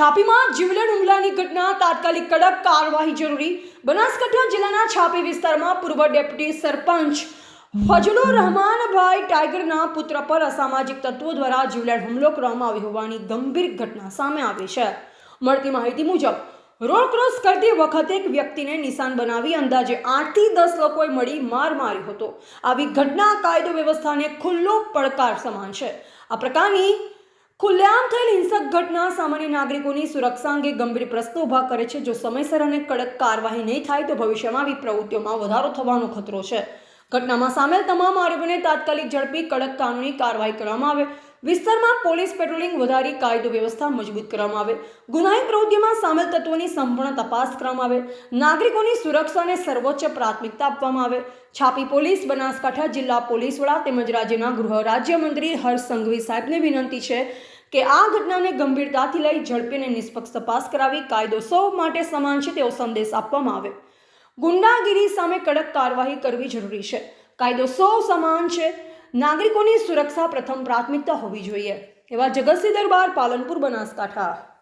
છાપીમાં જીવલેણ હુમલાની ઘટના, તાત્કાલિક કડક કાર્યવાહી જરૂરી, બનાસકાંઠા જિલ્લાના છાપી વિસ્તારમાં પૂર્વ ડેપ્યુટી સરપંચ ફજલુર રહમાનભાઈ ટાઈગરના પુત્ર પર અસામાજિક તત્વો દ્વારા જીવલેણ હુમલો કરવામાં આવ્યો હોવાની ગંભીર ઘટના સામે આવી છે. મળતી માહિતી મુજબ, રોડ ક્રોસ કરતી વખતે એક વ્યક્તિને નિશાન બનાવી અંદાજે આઠથી દસ લોકોએ મળી માર માર્યો હતો. આવી ઘટના કાયદો વ્યવસ્થાને ખુલ્લો પડકાર સમાન છે. આ પ્રકારની ખુલ્લેઆમ થયેલ હિંસક ઘટના સામાન્ય નાગરિકોની સુરક્ષા અંગે ગંભીર પ્રશ્નો ઊભા કરે છે. જો સમયસર અને કડક કાર્યવાહી નહીં થાય, તો ભવિષ્યમાં આવી પ્રવૃત્તિઓમાં વધારો થવાનો ખતરો છે. ઘટનામાં સામેલ તમામ આરોપીને તાત્કાલિક ઝડપી કડક કાનૂની કાર્યવાહી કરવામાં આવે. વિસ્તારમાં પોલીસ પેટ્રોલિંગ વધારી કાયદો વ્યવસ્થા મજબૂત કરવામાં આવે. ગુનાહિત પ્રવૃત્તિમાં સામેલ તત્વોની સંપૂર્ણ તપાસ કરવામાં આવે. નાગરિકોની સુરક્ષાને સર્વોચ્ચ પ્રાથમિકતા આપવામાં આવે. છાપી પોલીસ, બનાસકાંઠા જિલ્લા પોલીસ વડા તેમજ રાજ્યના ગૃહ રાજ્યમંત્રી હર્ષ સંઘવી સાહેબને વિનંતી છે કે આ ઘટનાને ગંભીરતાથી લઈ ઝડપી અને નિષ્પક્ષ તપાસ કરાવી કાયદો સૌ માટે સમાન છે તેવો સંદેશ આપવામાં આવે ગુંડાગીરી સામે કડક કાર્યવાહી કરવી જરૂરી છે. કાયદો સૌ સમાન છે. નાગરિકોની સુરક્ષા પ્રથમ પ્રાથમિકતા હોવી જોઈએ. એવા જગતસિંહ દરબાર, પાલનપુર, બનાસકાંઠા.